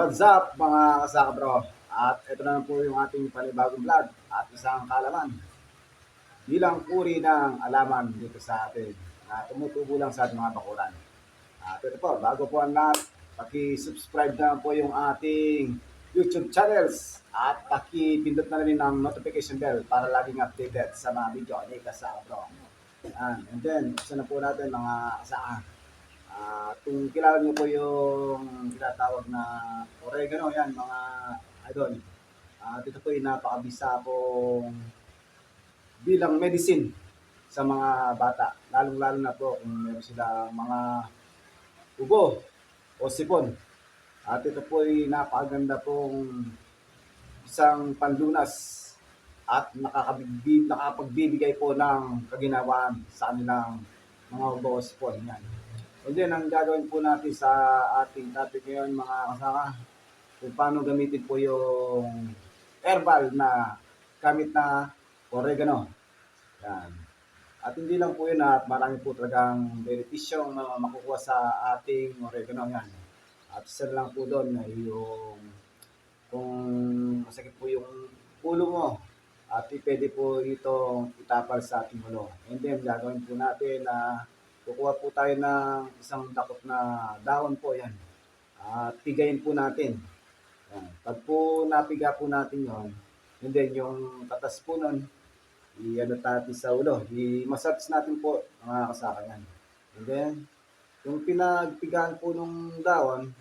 what's up mga kasaka bro? At ito na po yung ating panibagong vlog at isang kalaman. Bilang uri ng alaman dito sa atin na tumutubo lang sa ating mga bakuran. At ito po, bago po ang lahat, paki-subscribe na po yung ating YouTube channels at paki-pindot na rin ng notification bell para laging updated sa mga video ni Kasaka Bro. Yan. And then, isa na po natin mga kasaka. Ah, kung kilala niyo po yung tinatawag na oregano, yan mga idol. At ito po yung napakabisa pong bilang medicine sa mga bata. Lalong-lalo na po kung meron silang mga ubo o sipon. At ito po ay napakaganda pong isang panlunas at nakakabig, nakapagbibigay po ng kaginawaan sa kanilang mga ubo o sipon. Yan. And then, ang gagawin po natin sa ating topic ngayon, mga kasama, kung paano gamitin po yung herbal na gamit na oregano. Yan. At hindi lang po yun at marami po talagang benepisyong na makukuha sa ating oregano yan. At isa lang po doon ay yung kung masakit po yung ulo mo at pwede po ito itapal sa ating ulo. And then gagawin po natin na kukuha po tayo ng isang dakot na dahon po yan. At pigayin po natin. Yan. Pag po napiga po natin yon, and then yung katas po nun, i-ano natin sa ulo. I-massage natin po mga kasaka yan. And then, yung pinagpigaan po nung dahon,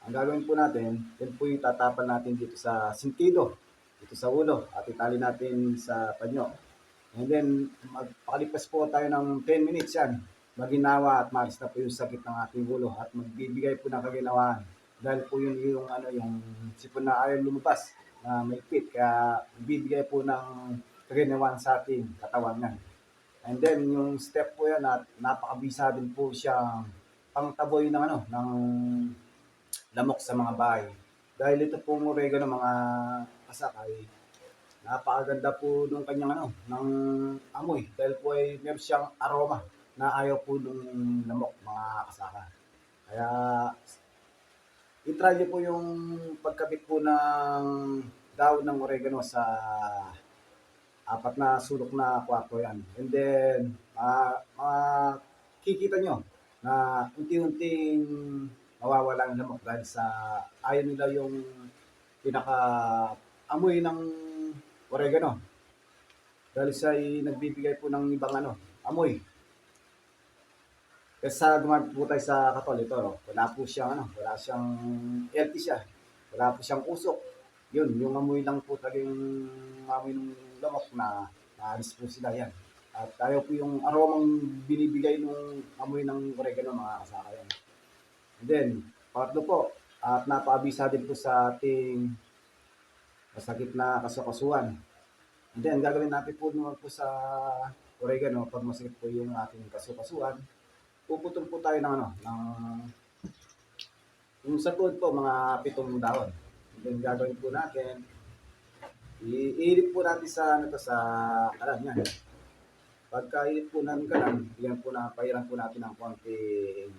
ang gagawin po natin, yan po yung tatapan natin dito sa sintido, dito sa ulo, at itali natin sa panyo. And then, magpakalipas po tayo ng 10 minutes yan. Maginawa at maalis na po yung sakit ng ating ulo at magbibigay po ng kaginawaan. Dahil po yun yung, ano, yung sipon na ayaw lumabas na may pit. Kaya bibigay po ng kaginawaan sa ating katawan yan. And then, yung step po yan at napakabisa din po siyang pangtaboy ng ano, ng lamok sa mga bahay. Dahil ito pong oregano mga kasakay, napakaganda po nung kanyang ano, ng amoy. Dahil po ay meron siyang aroma na ayaw po nung lamok mga kasaka. Kaya itry po yung pagkabit po ng daon ng oregano sa apat na sulok na kwarto yan. And then, ma makikita nyo na unti-unting mawawala ang lamok dahil sa ayaw nila yung pinaka amoy ng oregano. Dahil siya ay nagbibigay po ng ibang ano, amoy. Kesa gumamit po tayo sa katol, ito, no? wala po siyang, ano, wala siyang healthy siya. Wala po siyang usok. Yun, yung amoy lang po talagang amoy ng lamok na naalis po sila yan. At tayo po yung aromang binibigay ng amoy ng oregano mga kasaka yan. And then, pangatlo po, at napabisa din po sa ating masakit na kasukasuan. And then, gagawin natin po naman po sa oregano pag masakit po yung ating kasukasuan. Puputol po tayo ng ano, ng yung sa tuhod po, mga pitong dahon. And then, gagawin po natin, iilit po natin sa, ano to, sa kalan yan. Pagka ilit po natin kalan, bigyan po na, pahiran po natin ng konting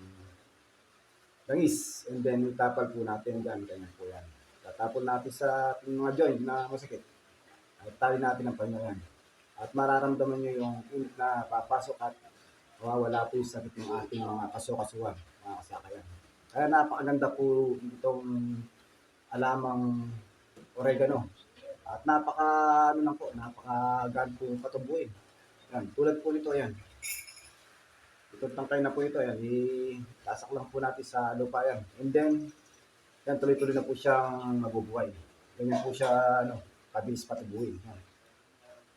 langis. And then, itapal po natin ganyan po yan. Tatapon natin sa ating mga joint na masakit. At tali natin ang panyo yan. At mararamdaman nyo yung init na papasok at mawawala po yung sakit ng ating mga kasukasuan, mga kasakayan. Kaya napakaganda po itong alamang oregano. At napaka, ano lang po, napaka po patubuin. Yan, tulad po nito, yan. Itong tangkay na po ito, yan. Itasak lang po natin sa lupa yan. And then, yan, tuloy-tuloy na po siyang mabubuhay. Ganyan po siya, ano, kabilis patubuin. Yan.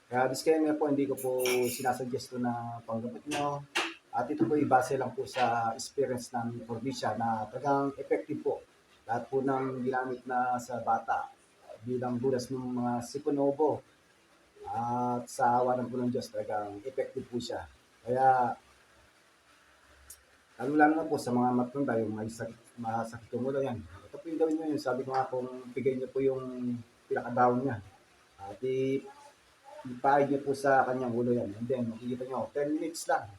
Kaya disclaimer po, hindi ko po sinasuggest ko na panggamit nyo. At ito po ibase lang po sa experience ng probinsya na talagang effective po. Lahat po ng ginamit na sa bata bilang dulas ng mga sikonobo at sa awa ng po ng Diyos talagang effective po siya. Kaya lalo lang na po sa mga matanda yung may sakit, masakit yung ulo yan. Po yung gawin yun. Sabi ko nga kung bigay nyo po yung pinakadawon niya. At i- ipaid nyo po sa kanyang ulo yan. And then makikita nyo, 10 minutes lang.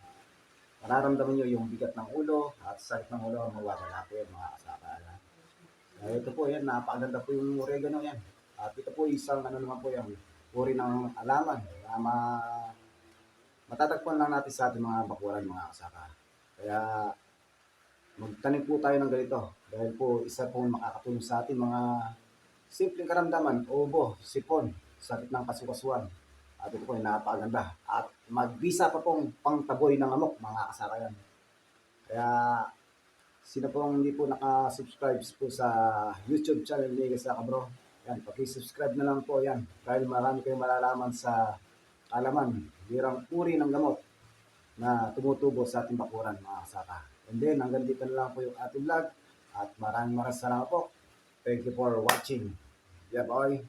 Mararamdaman nyo yung bigat ng ulo at sakit ng ulo mawawala po yung mga kasaka. Eh, ito po yan, napakaganda po yung oregano yan. At ito po isang ano naman po yan, uri ng alaman na ma matatagpuan lang natin sa ating mga bakuran mga kasaka. Kaya magtanim po tayo ng ganito dahil po isa pong makakatulong sa ating mga simpleng karamdaman, ubo, sipon, sakit ng kasukasuan. At ito po ay napakaganda. At magbisa pa pong pangtaboy ng amok mga kasaka yan. Kaya sino pong hindi po nakasubscribe po sa YouTube channel ni Kasaka Bro, yan, paki-subscribe na lang po yan dahil marami kayong malalaman sa alaman, birang uri ng gamot na tumutubo sa ating bakuran mga kasaka. And then, hanggang dito na lang po yung ating vlog at maraming maraming salamat po. Thank you for watching. Yeah, boy.